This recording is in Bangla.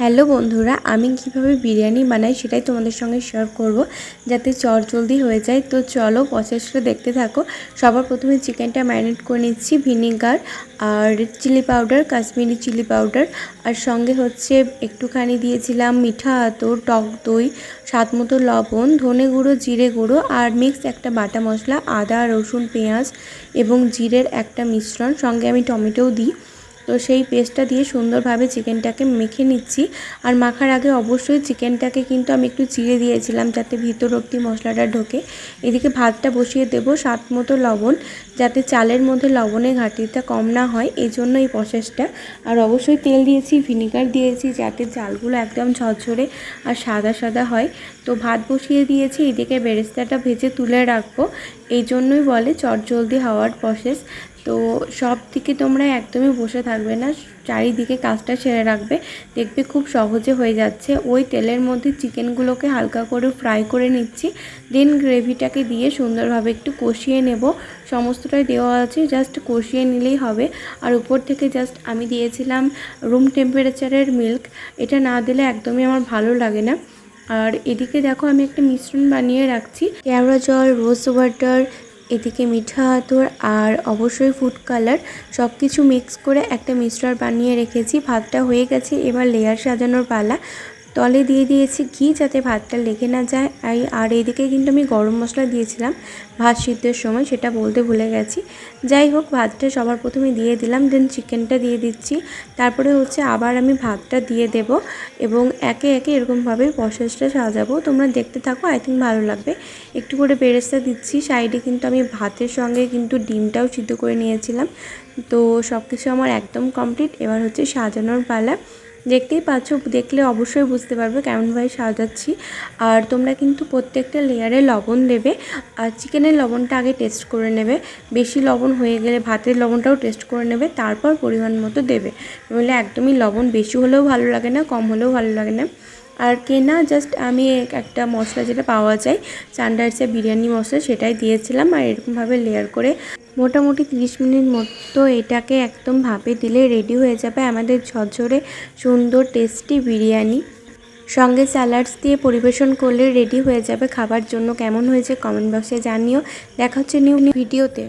হ্যালো বন্ধুরা, আমি কীভাবে বিরিয়ানি বানাই সেটাই তোমাদের সঙ্গে শেয়ার করব। যাতে চট জলদি হয়ে যায়। তো চলো প্রসেসটা দেখতে থাকো। সবার প্রথমে চিকেনটা ম্যারিনেট করে নিচ্ছি। ভিনিগার আর chilli powder Kashmiri chilli powder আর সঙ্গে হচ্ছে একটুখানি দিয়েছিলাম মিঠা আতর, টক দই, স্বাদ মতো লবণ, ধনে গুঁড়ো, জিরে গুঁড়ো আর মিক্স একটা বাটা মশলা, আদা, রসুন, পেঁয়াজ এবং জিরের একটা মিশ্রণ। সঙ্গে আমি টমেটোও দিই। তো সেই পেস্টটা দিয়ে সুন্দরভাবে চিকেনটাকে মেখে নিচ্ছি। আর মাখার আগে অবশ্যই চিকেনটাকে কিন্তু আমি একটু চিড়ে দিয়েছিলাম যাতে ভিতর অব্দি মশলাটা ঢোকে। এদিকে ভাতটা বসিয়ে দেব স্বাদ মতো লবণ যাতে চালের মধ্যে লবণের ঘাটতিটা কম না হয় এই জন্য এই প্রসেসটা আর অবশ্যই তেল দিয়েছি, ভিনিগার দিয়েছি যাতে চালগুলো একদম ঝরঝরে আর সাদা সাদা হয়। তো ভাত বসিয়ে দিয়েছি, এদিকে বেরেস্তাটা ভেজে তুলে রাখব। এই জন্যই বলে চটজলদি হওয়ার প্রসেস তো সব দিকে তোমরা একদমই বসে থাকবে না, চারিদিকে কাজটা সেরে রাখবে। দেখবে খুব সহজে হয়ে যাচ্ছে। ওই তেলের মধ্যে চিকেনগুলোকে হালকা করে ফ্রাই করে নিচ্ছি। দেন গ্রেভিটাকে দিয়ে সুন্দরভাবে একটু কষিয়ে নেব। সমস্তটাই দেওয়া আছে, জাস্ট কষিয়ে নিলেই হবে। আর উপর থেকে জাস্ট আমি দিয়েছিলাম রুম টেম্পারেচারের মিল্ক। এটা না দিলে একদমই আমার ভালো লাগে না। আর এদিকে দেখো আমি একটা মিশ্রণ বানিয়ে রাখছি। কেওড়া জল, রোজ ওয়াটার এদিকে মিঠা আতর আর অবশ্যই ফুড কালার সব কিছু মিক্স করে একটা মিক্সচার বানিয়ে রেখেছি। ভাতটা হয়ে গেছে, এবার লেয়ার সাজানোর পালা। তলে দিয়ে দিয়েছি ঘি যাতে ভাতটা লেগে না যায়। আর এদিকে কিন্তু আমি গরম মশলা দিয়েছিলাম। ভাত সিদ্ধের সময় সেটা বলতে ভুলে গেছি। যাই হোক, ভাতটা সবার প্রথমে দিয়ে দিলাম দেন চিকেনটা দিয়ে দিচ্ছি। তারপরে হচ্ছে আবার আমি ভাতটা দিয়ে দেব এবং একে একে এরকমভাবে প্রসেসটা সাজাবো। তোমরা দেখতে থাকো আই থিঙ্ক ভালো লাগবে। একটু করে বেরেস্তা দিচ্ছি। সাইডে কিন্তু আমি ভাতের সঙ্গে কিন্তু ডিমটাও সিদ্ধ করে নিয়েছিলাম। তো সব কিছু আমার একদম কমপ্লিট। এবার হচ্ছে সাজানোর পালা। দেখতেই পাচ্ছ, দেখলে অবশ্যই বুঝতে পারবে কেমনভাবে সাজাচ্ছি। আর তোমরা কিন্তু প্রত্যেকটা লেয়ারে লবণ দেবে। আর চিকেনের লবণটা আগে টেস্ট করে নেবে। বেশি লবণ হয়ে গেলে ভাতের লবণটাও টেস্ট করে নেবে, তারপর পরিমাণ মতো দেবে। নইলে একদমই লবণ বেশি হলেও ভালো লাগে না, কম হলেও ভালো লাগে না। আর কেনা জাস্ট আমি একটা মশলা যেটা পাওয়া যায় সানরাইসের বিরিয়ানি মশলা সেটাই দিয়েছিলাম। আর এরকমভাবে লেয়ার করে মোটামুটি 30 মিনিট মতো এটাকে একদম ভাপে দিলে রেডি হয়ে যাবে আমাদের ঝরঝরে সুন্দর টেস্টি বিরিয়ানি। সঙ্গে স্যালাডস দিয়ে পরিবেশন করলে রেডি হয়ে যাবে খাবার জন্য। কেমন হয়েছে কমেন্ট বক্সে জানিও। দেখা হচ্ছে নিউ নিউ ভিডিওতে